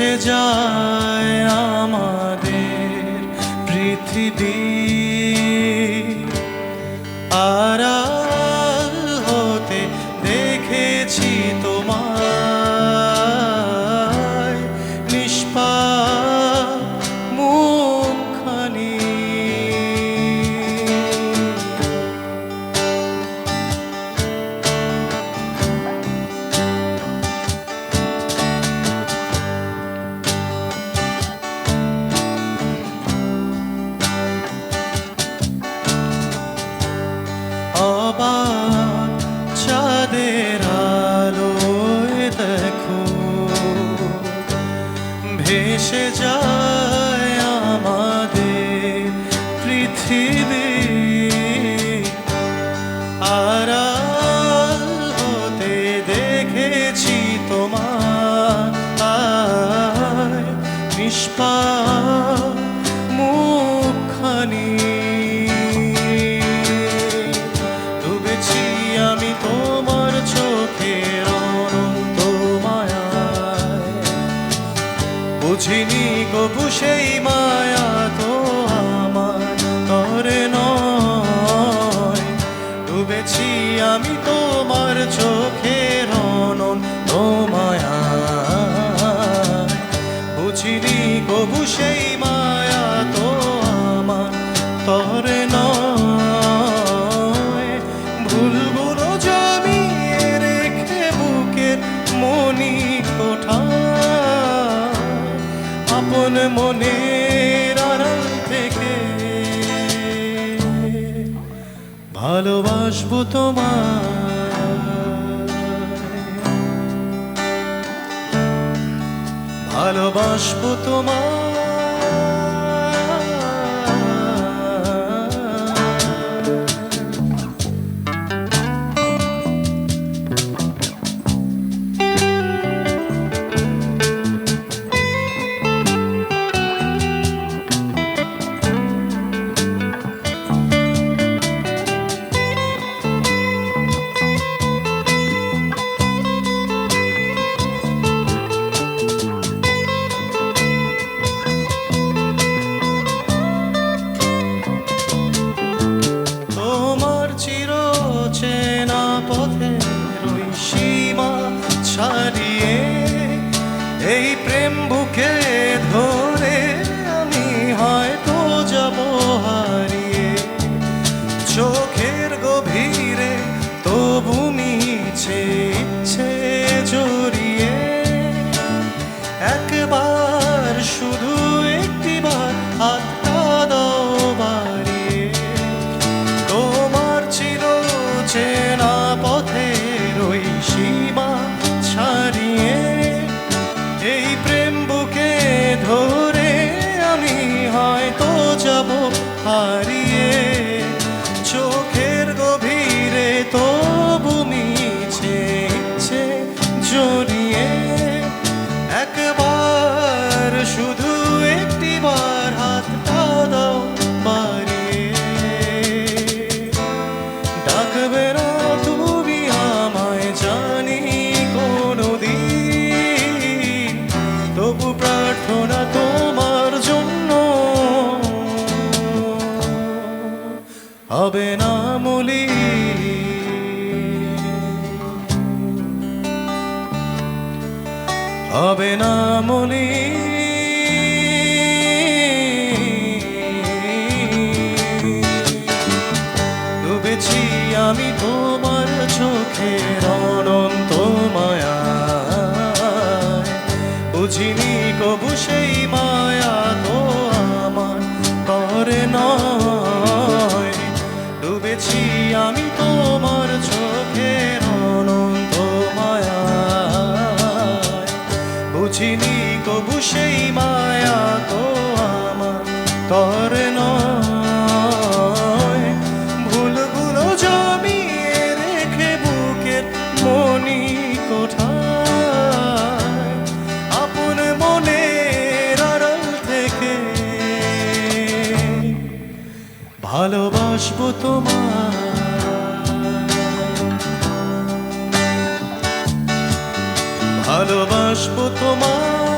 ভেসে যায় আমাদের পৃথিবী। দেখেছি তোমার নিষ্পা আমি তোমার মায়ায়। বুঝিনি কবু সেই মায়া চোখের অনন্ত মায়ায় বুঝিনি কবু সেই মায়া তো আমার, তরে নয়। ভুলগুলো জমিয়ে রেখে বুকের মনি কোঠায়। আপন মনের আড়াল থেকে ভালোবাসবো তোমায়। ভালোবাসবো তোমায়। এই প্রেম বুকে ধরে আমি হয়তো যাব হারিয়ে। হবে না মলি। হবে না মলি। ডুবেছি আমি তোমার চোখের অনন্ত মায়া। বুঝিনি কবু সেই মায়া তো আমার করে নয় আমি তোমার চোখের অনন্ত বুঝিনি কবু সেই ভালোবাসবো তোমার ভালোবাসবো তোমায়।